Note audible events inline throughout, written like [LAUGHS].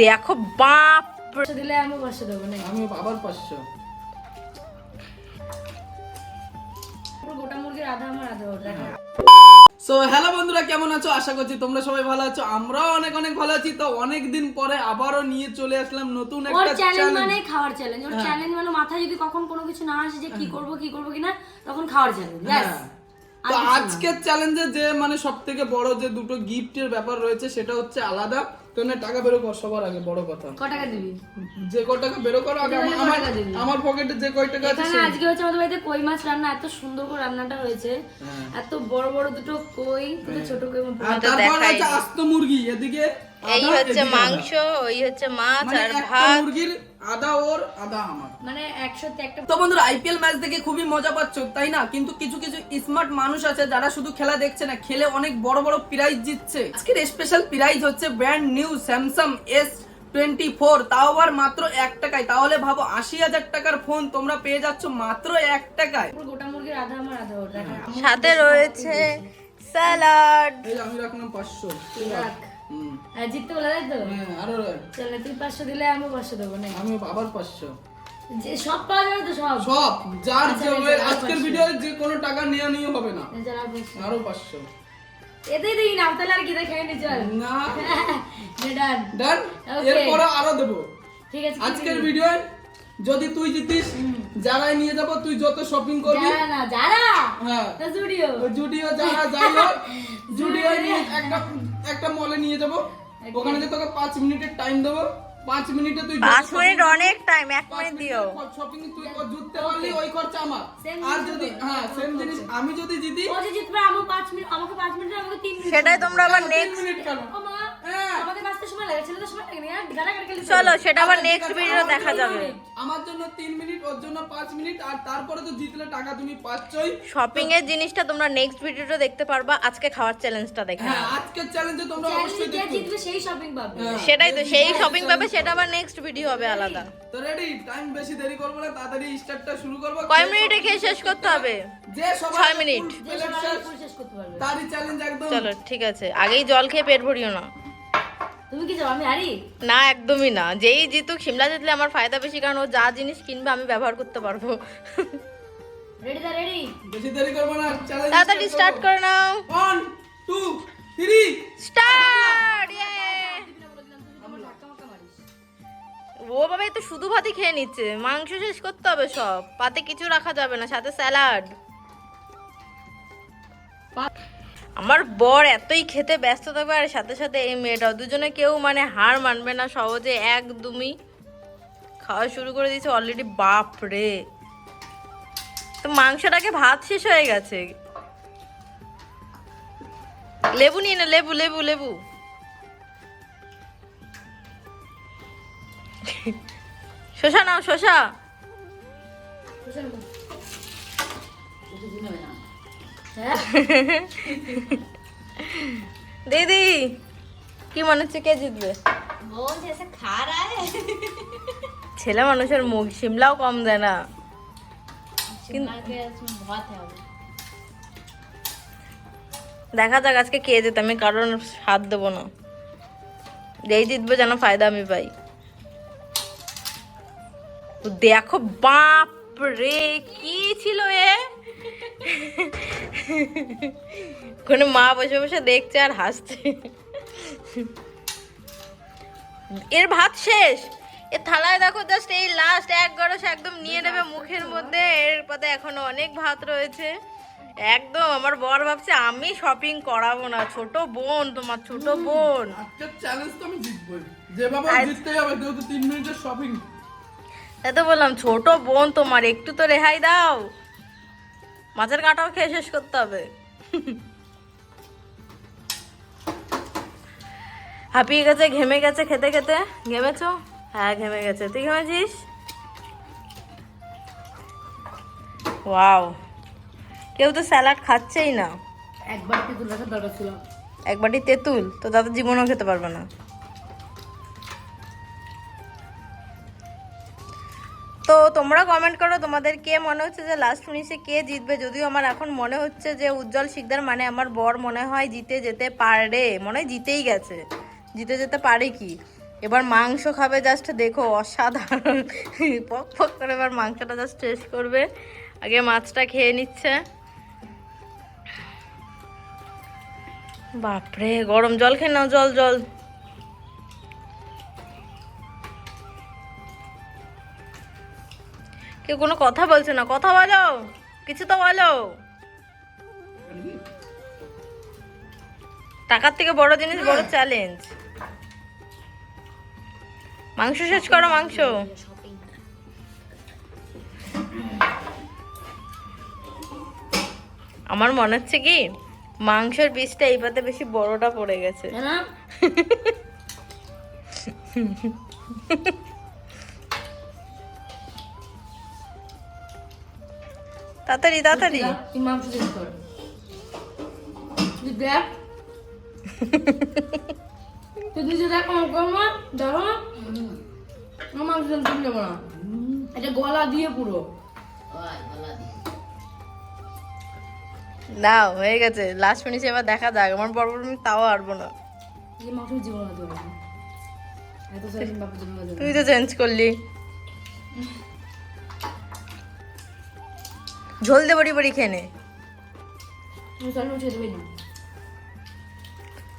দেখো বাপ দিলে আমি পাঁচশো দেবো না আমি আবার পাঁচশো গোটা মুরগির আধা আমার আধা সো হ্যালো বন্ধুরা কেমন আছো? আশা করছি তোমরা সবাই ভালো আছো। আমরাও অনেক অনেক ভালো আছি। তো অনেক দিন পরে আবারও নিয়ে চলে আসলাম নতুন একটা চ্যালেঞ্জ মানে খাওয়ার চ্যালেঞ্জ ওর চ্যালেঞ্জ মানে মাথায় যদি কখন কোনো কিছু না আসে যে কি করব কি করব কিনা তখন খাওয়ার চ্যালেঞ্জ ব্যাস আজকের চ্যালেঞ্জে যে মানে সব থেকে বড় যে দুটো গিফটের ব্যাপার রয়েছে সেটা হচ্ছে আলাদা। তো না টাকা বেরো কর সবার আগে বড় কথা। ক টাকা দিবি? যে কয় টাকা বেরো করো আগে আমার? আমার পকেটে যে কয় টাকা আছে এখানে আজকে হচ্ছে আমাদের বাড়িতে কই মাছ রান্না এত সুন্দর করে রান্নাটা হয়েছে। হ্যাঁ। এত বড় বড় দুটো কই দুটো ছোট কই তারপর আছে আস্ত মুরগি এদিকে এই হচ্ছে মাংস ওই হচ্ছে মাছ মানে আর ভাত। মুরগির আধা ওর আধা আমার। মানে একসাথে একটা তো বন্ধুরা আইপিএল ম্যাচ দেখে খুবই মজা পাচ্ছ তাই না? কিন্তু কিছু কিছু স্মার্ট মানুষ আছে যারা শুধু খেলা দেখছে না খেলে অনেক বড় বড় প্রাইজ জিতছে। আজকের স্পেশাল প্রাইজ হচ্ছে brand new Samsung S twenty four তাও আবার মাত্র এক টাকায়। তাহলে ভাবো আশি হাজার টাকার ফোন তোমরা পেয়ে যাচ্ছ মাত্র এক টাকায়। গোটা মুরগির আধা আমার আধা সাথে রয়েছে স্যালাড আমি রাখলাম পাঁচশো। জিততে বলে তো? হ্যাঁ, আরও। চল তুই পাঁচশো দিলে আমি পাঁচশো দেবো না আমি আবার পাঁচশো। যে সব পাওয়া যাবে তো সব? সব যার আচ্ছা, যে আচ্ছা, আজকের পাঁচশো। ভিডিও যে কোনো টাকা নিয়ে নিয়ে হবে না। আর পাঁচশো। এতেই দিই না তাহলে আর কি দেখে নি চল। না। [LAUGHS] ডান। ডান এরপরে আরও দেবো। ঠিক আছে আজকের ভিডিও যদি তুই জিতিস যারাই নিয়ে যাব তুই যত শপিং করবি। না যারা? হ্যাঁ। জুডিও। জুডিও যারা যাই হোক [LAUGHS] জুডিও নিয়ে। একটা একটা মলে নিয়ে যাব। ওখানে যে তোকে পাঁচ মিনিটের টাইম দেবো। পাঁচ মিনিটে তুই পাঁচ মিনিট অনেক টাইম এক মিনিট দিও। শপিং তুই কর- জুততে পারলি ওই খরচা আমার। আর যদি হ্যাঁ সেম জিনিস। আমি যদি জিতি ও জিতবে আমি পাঁচ মিনিট আমাকে পাঁচ মিনিট আমাকে তিন মিনিট সেটাই তোমরা আবার নেক্সট মিনিট কেন? হ্যাঁ। বাঁচতে সময় লাগে ছেলেদের সময় লাগে না। গাড়া গাড়ি খেলে চলো সেটা আবার নেক্সট ভিডিও দেখা যাবে। আমার জন্য তিন মিনিট ওর জন্য পাঁচ মিনিট আর তারপরে তো জিতলে টাকা তুমি পাচ্ছই। শপিং এর জিনিসটা তোমরা নেক্সট ভিডিওতে দেখতে পারবা। আজকে খাওয়ার চ্যালেঞ্জটা দেখে হ্যাঁ। আজকের চ্যালেঞ্জে তোমরা অবশ্যই দেখো। জিতবে সেই শপিং পাবে। হ্যাঁ। সেটাই তো সেই শপিং পাবে সেটা আবার নেক্সট ভিডিও হবে আলাদা। তো রেডি টাইম বেশি দেরি করব না তাড়াতাড়ি স্টার্টটা শুরু করব। কয় মিনিটে খেয়ে শেষ করতে হবে? যে সবাই ছয় মিনিট। তারই চ্যালেঞ্জ একদম। চলো ঠিক আছে। আগেই জল খেয়ে পেট ভরিও না। তুমি কি যাও? আমি হারি? না একদমই না। যেই জিতুক সিমলা জিতলে আমার ফায়দা বেশি কারণ ও যা জিনিস কিনবে আমি ব্যবহার করতে পারব। রেডি দা রেডি বেশি দেরি করব না চ্যালেঞ্জ তাড়াতাড়ি স্টার্ট করে নাও। ওয়ান টু থ্রি স্টার্ট মারিস ও বাবা তো শুধু ভাতই খেয়ে নিচ্ছে। মাংস শেষ করতে হবে সব। পাতে কিছু রাখা যাবে না সাথে স্যালাড। আমার বর এতই খেতে ব্যস্ত থাকবে আর সাথে সাথে এই মেয়েটাও। দুজনে কেউ মানে হার মানবে না, সহজে একদমই খাওয়া শুরু করে দিয়েছে অলরেডি বাপ রে তো মাংসটাকে ভাত শেষ হয়ে গেছে। লেবু নিয়ে না, লেবু লেবু লেবু। শশা নাও শশা হ্যাঁ। দিদি কি মনে হচ্ছে কে জিতবে? ছেলে মানুষের মুখ সিমলাও কম দেয় না। দেখা যাক আজকে কে যেত আমি কারোর হাত দেবো না। যেই জিতবো যেন ফায়দা আমি পাই। দেখো বাপ রে কি ছিল এ? কোনো মা বসে বসে দেখছে আর হাসছে। এর ভাত শেষ। এর থালায় দেখো জাস্ট এই লাস্ট এক গরস একদম নিয়ে নেবে মুখের মধ্যে। এর পথে এখনও অনেক ভাত রয়েছে। একদম আমার বর ভাবছে আমি শপিং করাবো না। ছোট বোন তোমার ছোট বোন। চ্যালেঞ্জ আমি জিতবই। হবে মিনিটের শপিং তো বললাম ছোট বোন তোমার একটু তো রেহাই দাও। মাছের কাঁটাও খেয়ে শেষ করতে হবে। হাঁপিয়ে গেছে ঘেমে গেছে খেতে খেতে। ঘেমেছো? হ্যাঁ ঘেমে গেছে। তুই ঘেমেছিস? ওয়াও। কেউ তো স্যালাড খাচ্ছেই না। একবার কি তুলে দরকার ছিল। এক বাটি তেঁতুল? তো তাদের জীবনেও খেতে পারবে না। তোমরা কমেন্ট করো, তোমাদের কে মনে হচ্ছে যে লাস্ট ফিনিশে কে জিতবে? যদিও আমার এখন মনে হচ্ছে যে উজ্জ্বল শিকদার মানে আমার বর মনে হয় জিতে যেতে পারে। মনে হয় জিতেই গেছে। জিতে যেতে পারে কি? এবার মাংস খাবে জাস্ট দেখো, অসাধারণ। পক পক করে এবার মাংসটা জাস্ট টেস্ট করবে। আগে মাছটা খেয়ে নিচ্ছে। বাপরে, গরম জল খেয়ে নাও, জল জল। কেউ কোনো কথা বলছে না। কথা বলো। কিছু তো বলো। টাকার থেকে বড় জিনিস বড় চ্যালেঞ্জ মাংস শেষ করো মাংস। আমার মনে হচ্ছে কি মাংসের পিসটা এইবারে বেশি বড়টা পড়ে গেছে। [LAUGHS] না এটা গলা দিয়ে পুরো। দাও হয়ে গেছে। লাস্ট ফিনিশে এবার দেখা যাক। আমার বড় বড় আমি তাও পারব না। [LAUGHS] তুই তো চেঞ্জ করলি। ঝোল দে বড়ি বড়ি খেয়ে নে।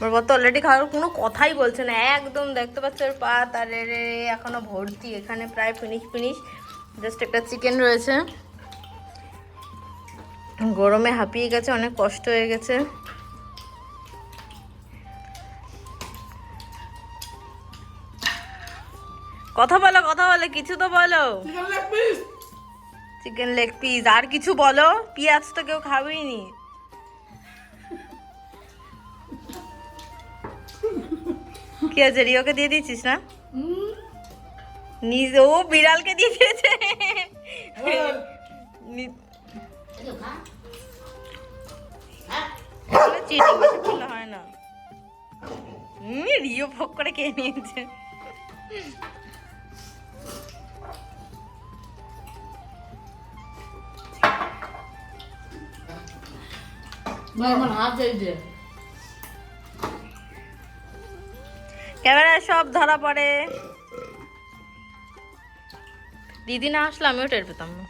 আমার তো অলরেডি খাওয়ার কোনো কথাই বলছে না। একদম দেখতে পাচ্ছ ওর পা তার এখনও ভর্তি। এখানে প্রায় ফিনিশ ফিনিশ জাস্ট একটা চিকেন রয়েছে। গরমে হাঁপিয়ে গেছে, অনেক কষ্ট হয়ে গেছে। কথা বলো কথা বলো, কিছু তো বলো। চিকেন লেগ পিস আর কিছু বলো? পেঁয়াজ তো কেউ খাবেই নি কি আছে, রিওকে দিয়ে দিয়েছিস না? নিজে ও বিড়ালকে দিয়ে দিয়েছে। হয় না। রিও ভোগ করে খেয়ে নিয়েছে। ক্যামেরায় সব ধরা পড়ে। দিদি না আসলে আমিও টের পেতাম না।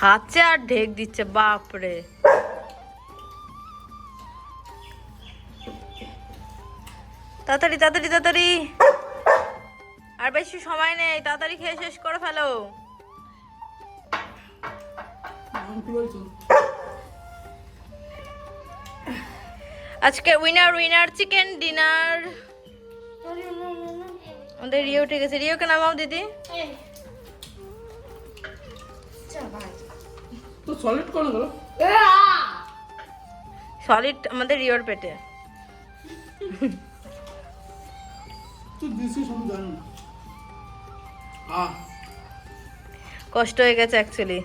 হাতছে আর ঢেক দিচ্ছে বাপরে। তাড়াতাড়ি তাড়াতাড়ি তাড়াতাড়ি। আর বেশি সময় নেই তাড়াতাড়ি খেয়ে শেষ করে ফেলো। আজকে উইনার উইনার চিকেন ডিনার আমাদের রিও ঠিক আছে রিওকে নামাও দিদি। সলিড আমাদের রিওর পেটে। কষ্ট হয়ে গেছে অ্যাকচুয়ালি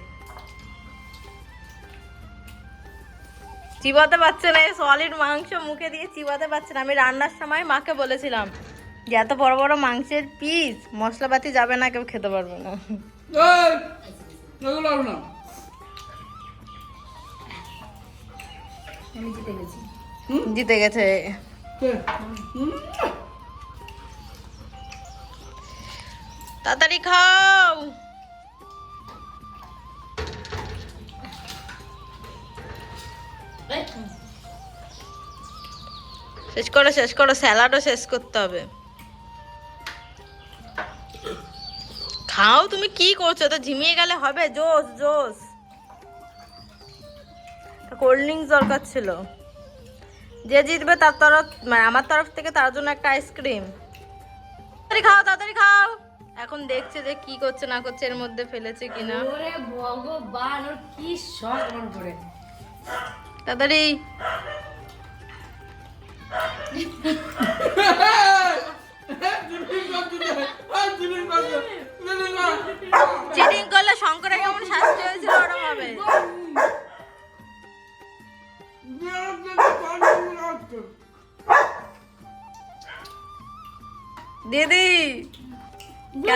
চিবাতে পারছে না সলিড মাংস মুখে দিয়ে চিবাতে পারছে না। আমি রান্নার সময় মাকে বলেছিলাম যে এত বড় বড় মাংসের পিস মশলাপাতি যাবে না কেউ খেতে পারবে না। জিতে গেছে। তাড়াতাড়ি খাও। শেষ করো শেষ করো, স্যালাডও শেষ করতে হবে। খাও, তুমি কি করছ? তো ঝিমিয়ে গেলে হবে? জোস জোস কোল্ড ড্রিঙ্কস দরকার ছিল। যে জিতবে তার তরফ মানে আমার তরফ থেকে তার জন্য একটা আইসক্রিম তাড়াতাড়ি খাও তাড়াতাড়ি খাও। এখন দেখছে যে কি করছে, না করছে, এর মধ্যে ফেলেছে কিনা। ওরে ভগবান, ওর কি শখ করে তাড়াতাড়ি। চিটিং করলে শঙ্করে কেমন শাস্তি হয়েছিল ওরকম হবে। দিদি। কে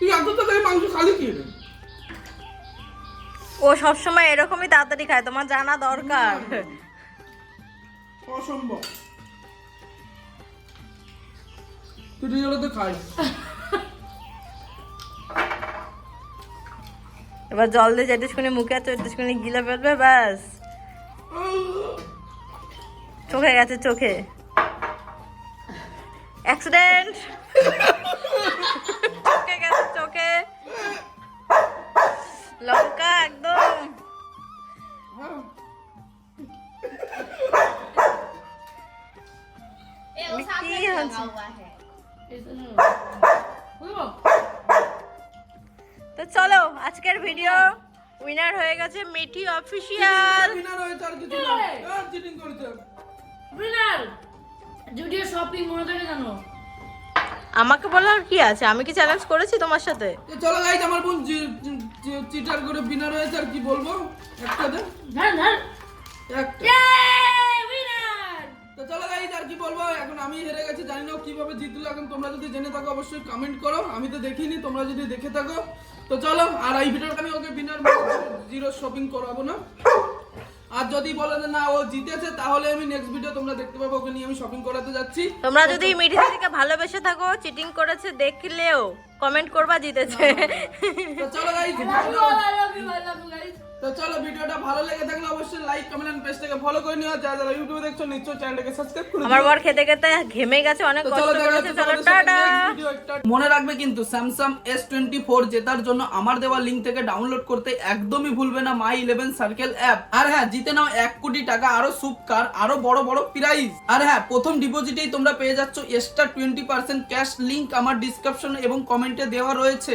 তুই এত তাড়াতাড়ি মাংস খালি কি রে? ও সবসময় এরকমই তাড়াতাড়ি খায় তোমার জানা দরকার। অসম্ভব। তুই রিয়েলতে খাই এবার জল দিয়ে যেটুকুনি মুখে আছে ওইটুকুনি গিলে ফেলবে ব্যাস। চোখে গেছে চোখে। অ্যাক্সিডেন্ট গেছে মেটি অফিসিয়াল না জুডিও শপিং মনে থাকে জানো? আমাকে বলার কি আছে? আমি কি চ্যালেঞ্জ করেছি তোমার সাথে? চলো গাইজ আমার বোন চিটার করে বিনা রয়েছে আর কি বলব? একটা দে। ধর ধর। একটা। তো চলো গাইজ আর কি বলব? এখন আমি হেরে গেছি জানি না কীভাবে জিতলো। এখন তোমরা যদি জেনে থাকো অবশ্যই কমেন্ট করো। আমি তো দেখিনি তোমরা যদি দেখে থাকো। তো চলো আর এই ভিডিওটা আমি ওকে বিনার জিরো শপিং করাবো না। আর যদি বলে যে না ও জিতেছে তাহলে আমি নেক্সট ভিডিও তোমরা দেখতে পাবো ওকে নিয়ে আমি শপিং করাতে যাচ্ছি। তোমরা যদি মিঠি দিদিকে ভালোবেসে থাকো চিটিং করেছে দেখলেও কমেন্ট করবা জিতেছে। তো চলো গাইজ তো চলো ভিডিওটা ভালো লেগে থাকলে অবশ্যই লাইক কমেন্ট এন্ড পেজটাকে ফলো করে নিও। যারা যারা ইউটিউবে দেখছ নিশ্চয়ই চ্যানেলটাকে সাবস্ক্রাইব করে আমার বর খেতে খেতে ঘেমে গেছে অনেক কষ্ট করেছে। চলো টাটা। মনে রাখবে কিন্তু স্যামসাং এস টোয়েন্টি ফোর জেতার জন্য আমার দেওয়া লিঙ্ক থেকে ডাউনলোড করতে একদমই ভুলবে না মাই ইলেভেন সার্কেল অ্যাপ আর হ্যাঁ জিতে নাও এক কোটি টাকা আরও সুপ কার আরও বড় বড় প্রাইজ আর হ্যাঁ প্রথম ডিপোজিটেই তোমরা পেয়ে যাচ্ছ extra twenty percent cash link আমার ডিসক্রিপশন এবং কমেন্টে দেওয়া রয়েছে।